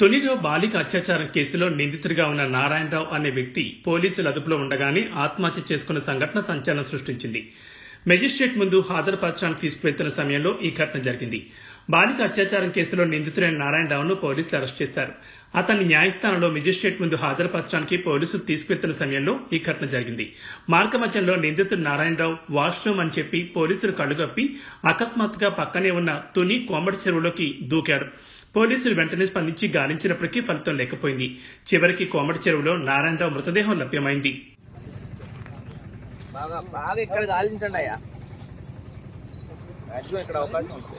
తొలిలో బాలిక అత్యాచారం కేసులో నిందితుడిగా ఉన్న నారాయణరావు అనే వ్యక్తి పోలీసులు అదుపులో ఉండగానే ఆత్మహత్య చేసుకున్న సంఘటన సంచలనం సృష్టించింది. మెజిస్ట్రేట్ ముందు హాజరుపరచడానికి తీసుకువెళ్తున్న సమయంలో ఈ ఘటన జరిగింది. బాలిక అత్యాచారం కేసులో నిందితుడైన నారాయణరావును పోలీసులు అరెస్ట్ చేశారు అతన్ని న్యాయస్థానంలో మెజిస్ట్రేట్ ముందు హాజరుపరచడానికి పోలీసులు తీసుకువెళ్తున్న సమయంలో ఈ ఘటన జరిగింది. మార్గమధ్యంలో నిందితుడు నారాయణరావు వాష్రూమ్ అని చెప్పి పోలీసులు కళ్ళుగప్పి అకస్మాత్తుగా పక్కనే ఉన్న తుని కోమటి చెరువులోకి దూకాడు. పోలీసులు వెంటనే స్పందించి గాలించినప్పటికీ ఫలితం లేకపోయింది. చివరికి కోమటి చెరువులో నారాయణరావు మృతదేహం లభ్యమైంది. బాగా బాగా ఇక్కడ గాలించండి అయ్యా. మాక్సిమం ఇక్కడ అవకాశం ఉంది.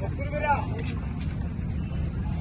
Vamos